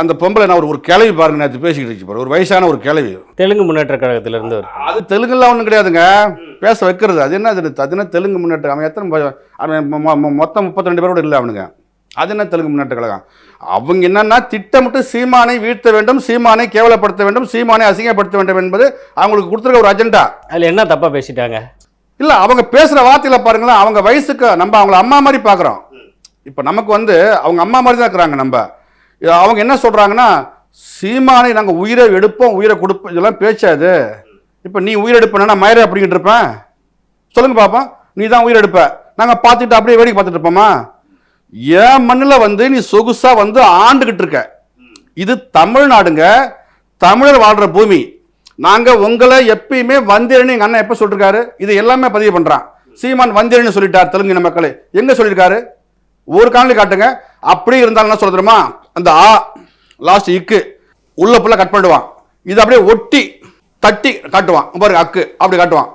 அந்த பொம்பளை நான் ஒரு கிளவி பாருங்க நேற்று பேசிக்கிட்டு இருந்துச்சு பாரு. ஒரு வயசான ஒரு கிளவி. தெலுங்கு முன்னேற்ற கழகத்திலிருந்து ஒரு அது தெலுங்குலாம் ஒன்றும் கிடையாதுங்க. பேச வைக்கிறது. அது என்ன அது அது என்ன தெலுங்கு முன்னேற்ற அவன் எத்தனை அவன் மொத்தம் முப்பத்தி ரெண்டு பேரோட இல்லை அவனுங்க. அது என்ன தெலுங்கு முன்னேற்ற கழகம்? அவங்க என்னன்னா திட்டமிட்டு சீமானை வீழ்த்த வேண்டும் சீமானை கேவலப்படுத்த வேண்டும் சீமானை அசிங்கப்படுத்த வேண்டும் என்பது அவங்களுக்கு கொடுத்துருக்க ஒரு அஜெண்டா. அதில் என்ன தப்பா பேசிட்டாங்க? இல்ல அவங்க பேசுற வார்த்தையில பாருங்களேன் அவங்க வயசுக்கு நம்ம அவங்கள அம்மா மாதிரி பாக்குறோம். இப்ப நமக்கு வந்து அவங்க அம்மா மாதிரி தான் இருக்கிறாங்க நம்ம. அவங்க என்ன சொல்கிறாங்கன்னா சீமானை நாங்கள் உயிரை எடுப்போம் உயிரை கொடுப்போம். இதெல்லாம் பேச்சாது இப்போ நீ உயிர் எடுப்பேன்னா மயிரை அப்படிங்கிட்டு இருப்பேன்? சொல்லுங்கள் பாப்பா. நீ தான் உயிர் எடுப்ப. நாங்கள் பார்த்துட்டு அப்படியே வேடிக்கை பார்த்துட்டு இருப்போமா? என் மண்ணில் வந்து நீ சொகுசாக வந்து ஆண்டுகிட்டு இருக்க. இது தமிழ்நாடுங்க. தமிழர் வாழ்கிற பூமி. நாங்கள் உங்களை எப்பயுமே வந்திரன்னு எங்கள் அண்ணன் எப்போ சொல்லிருக்காரு? இது எல்லாமே பதிவு பண்ணுறான் சீமான் வந்திரன்னு சொல்லிட்டார் தெலுங்கு இன மக்களே. சொல்லியிருக்காரு ஒரு காணொலி காட்டுங்க. அப்படி இருந்தாலும் என்ன சொல்ல தெரியுமா? அந்த ஆ லாஸ்ட் இக்கு உள்ள புள்ள கட் பண்ணிடுவான். இது அப்படியே ஒட்டி தட்டி காட்டுவான். பாருங்க அக்கு அப்படி காட்டுவான்.